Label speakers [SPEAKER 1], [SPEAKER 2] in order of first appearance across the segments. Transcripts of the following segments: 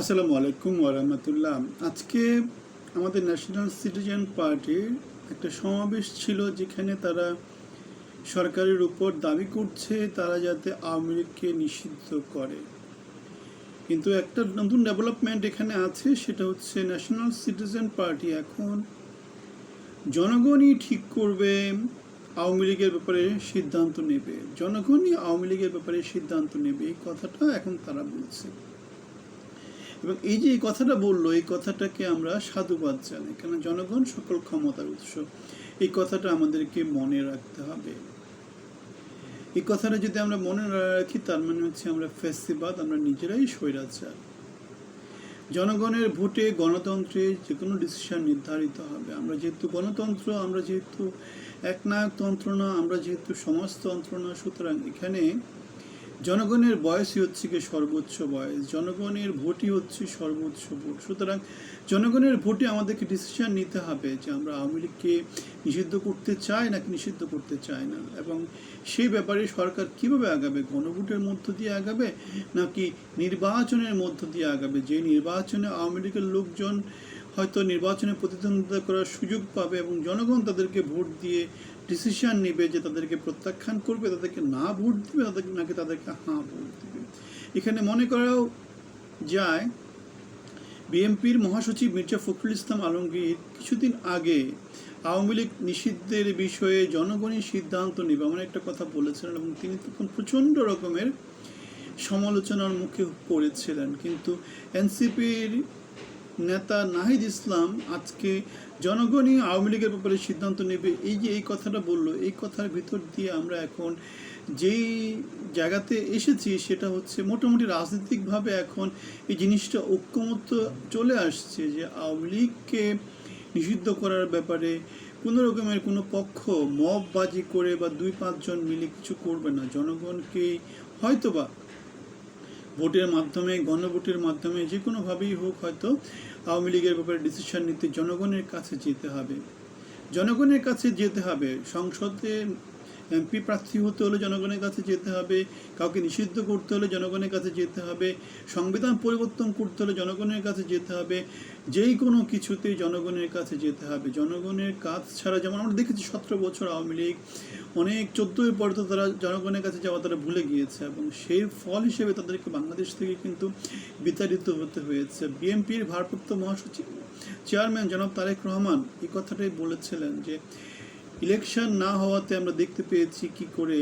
[SPEAKER 1] আসসালামু আলাইকুম ওরহমতুল্লাহ আজকে আমাদের ন্যাশনাল সিটিজেন পার্টির একটা সমাবেশ ছিল যেখানে তারা সরকারের উপর দাবি করছে তারা যাতে আওয়ামী লীগকে নিষিদ্ধ করে। কিন্তু একটা নতুন ডেভেলপমেন্ট এখানে আছে, সেটা হচ্ছে ন্যাশনাল সিটিজেন পার্টি এখন জনগণই ঠিক করবে আওয়ামী লীগের ব্যাপারে সিদ্ধান্ত নেবে। জনগণই আওয়ামী লীগের ব্যাপারে সিদ্ধান্ত নেবে, এই কথাটা এখন তারা বলছে। এবং এই যে এই কথাটা বলল, এই কথাটাকে আমরা সাধুবাদ জানাই কেন জনগণ সকল ক্ষমতার উৎস। এই কথাটা আমাদেরকে মনে রাখতে হবে। এই কথাটা যদি আমরা মনে না রাখি, তার মানে হচ্ছে আমরা ফেস্তিবাদ আমরা নিজেরাই স্বৈরাচার। জনগণের ভোটে গণতন্ত্রে যে কোনো ডিসিশন নির্ধারিত হবে। আমরা যেহেতু গণতন্ত্র, আমরা যেহেতু একনায়কতন্ত্র না, আমরা যেহেতু সমাজতন্ত্র না, সুতরাং এখানে জনগণের বয়সই হচ্ছে কি সর্বোচ্চ বয়স, জনগণের ভোটই হচ্ছে সর্বোচ্চ ভোট। সুতরাং জনগণের ভোটে আমাদেরকে ডিসিশন নিতে হবে যে আমরা আওয়ামী লীগকে নিষিদ্ধ করতে চাই নাকি নিষিদ্ধ করতে চাই না। এবং সেই ব্যাপারে সরকার কীভাবে আগাবে? গণভোটের মধ্য দিয়ে আগাবে নাকি নির্বাচনের মধ্য দিয়ে আগাবে? যে নির্বাচনে আওয়ামী লীগের লোকজন হয়তো নির্বাচনে প্রতিদ্বন্দ্বিতা করার সুযোগ পাবে এবং জনগণ তাদেরকে ভোট দিয়ে ডিসিশন নেবে যে তাদেরকে প্রত্যাখ্যান করবে, তাদেরকে না ভোট দিবে, তাদেরকে নাকি তাদেরকে হাঁ ভোট দিবে। এখানে মনে করাও যায়, বিএনপির মহাসচিব মির্জা ফখরুল ইসলাম আলমগীর কিছুদিন আগে আওয়ামী লীগ নিষিদ্ধের বিষয়ে জনগণই সিদ্ধান্ত নেবে এমন একটা কথা বলেছিলেন এবং তিনি তখন প্রচণ্ড রকমের সমালোচনার মুখে পড়েছিলেন। কিন্তু এনসিপির নেতা নাহিদ ইসলাম আজকে জনগণই আওয়ামী লীগের ব্যাপারে সিদ্ধান্ত নেবে। এই যে এই কথাটা বলল, এই কথার ভিতর দিয়ে আমরা এখন যেই জায়গাতে এসেছি সেটা হচ্ছে মোটামুটি রাজনৈতিকভাবে এখন এই জিনিসটা ঐক্যমত চলে আসছে যে আওয়ামী লীগকে নিষিদ্ধ করার ব্যাপারে কোনো রকমের কোনো পক্ষ মববাজি করে বা দুই পাঁচজন মিলে কিছু করবে না। জনগণকে হয়তোবা ভোটের মাধ্যমে, গণভোটের মাধ্যমে, যে কোনোভাবেই হোক হয়তো আওয়ামী লীগের ব্যাপারে ডিসিশন নিতে জনগণের কাছে যেতে হবে। জনগণের কাছে যেতে হবে। সংসদে এমপি প্রার্থী হতে হলে জনগণের কাছে যেতে হবে, কাউকে নিষিদ্ধ করতে হলে জনগণের কাছে যেতে হবে, সংবিধান পরিবর্তন করতে হলে জনগণের কাছে যেতে হবে, যেই কোনো কিছুতেই জনগণের কাছে যেতে হবে। জনগণের কাজ ছাড়া, যেমন আমরা দেখেছি সতেরো বছর আওয়ামী লীগ, অনেক চোদ্দোই পরে তো তারা জনগণের কাছে যাওয়া তারা ভুলে গিয়েছে এবং সেই ফল হিসেবে তাদেরকে বাংলাদেশ থেকে কিন্তু বিতাড়িত হতে হয়েছে। বিএনপির ভারপ্রাপ্ত মহাসচিব, চেয়ারম্যান জনাব তারেক রহমান এই কথাটাই বলেছিলেন যে ইলেকশন না হওয়াতে আমরা দেখতে পেয়েছি কি করে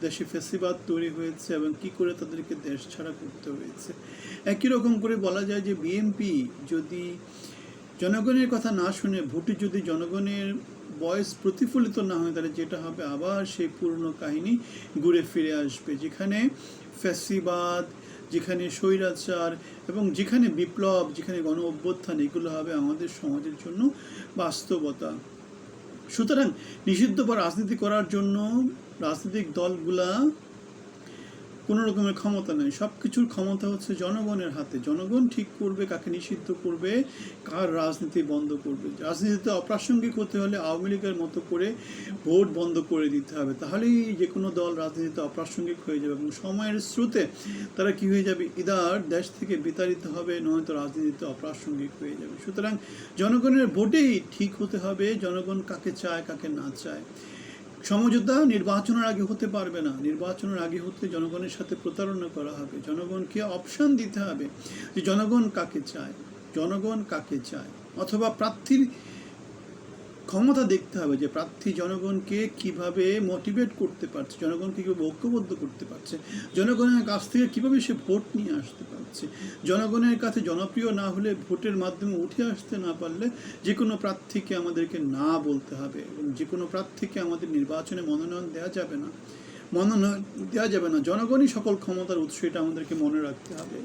[SPEAKER 1] দেশে ফেসিবাদ তৈরি হয়েছে এবং কি করে তাদেরকে দেশ ছাড়া করতে হয়েছে। একই রকম করে বলা যায় যে বিএনপি যদি জনগণের কথা না শুনে, ভোটে যদি জনগণের বয়স প্রতিফলিত না হয়, তাহলে যেটা হবে আবার সেই পুরনো কাহিনী ঘুরে ফিরে আসবে। যেখানে ফ্যাসিবাদ, যেখানে স্বৈরাচার এবং যেখানে বিপ্লব, যেখানে গণ অভ্যুত্থান এগুলো হবে আমাদের সমাজের জন্য বাস্তবতা। সুতরাং নিষিদ্ধ বা রাজনীতি করার জন্য রাজনৈতিক দলগুলা কোনো রকমের ক্ষমতা নেই। সব কিছুর ক্ষমতা হচ্ছে জনগণের হাতে। জনগণ ঠিক করবে, কাকে নিষিদ্ধ করবে, কার রাজনীতি বন্ধ করবে। রাজনীতিতে অপ্রাসঙ্গিক হতে হলে আওয়ামী লীগের মতো করে ভোট বন্ধ করে দিতে হবে। তাহলেই যে কোনো দল রাজনীতিতে অপ্রাসঙ্গিক হয়ে যাবে এবং সময়ের স্রোতে তারা কি হয়ে যাবে? ইদার দেশ থেকে বিতাড়িত হবে, নয়তো রাজনীতিতে অপ্রাসঙ্গিক হয়ে যাবে। সুতরাং জনগণের ভোটেই ঠিক হতে হবে। জনগণ কাকে চায়, কাকে না চায়। সমঝোতা নির্বাচনের আগে হতে পারবে না। নির্বাচনের আগে হতে জনগণের সাথে প্রতারণা করা হবে। জনগণকে অপশান দিতে হবে যে, জনগণ কাকে চায়? জনগণ কাকে চায়? অথবা প্রার্থীর ক্ষমতা দেখতে হবে যে প্রার্থী জনগণকে কীভাবে মোটিভেট করতে পারছে, জনগণকে কীভাবে ঐক্যবদ্ধ করতে পারছে, জনগণের কাছ থেকে কীভাবে সে ভোট নিয়ে আসতে পারছে, জনগণের কাছে জনপ্রিয় না হলে ভোটের মাধ্যমে উঠে আসতে না পারলে যে কোনো প্রার্থীকে আমাদেরকে না বলতে হবে এবং যে কোনো প্রার্থীকে আমাদের নির্বাচনে মনোনয়ন দেওয়া যাবে না, মনোনয়ন দেওয়া যাবে না। জনগণই সকল ক্ষমতার উৎস, এটা আমাদেরকে মনে রাখতে হবে।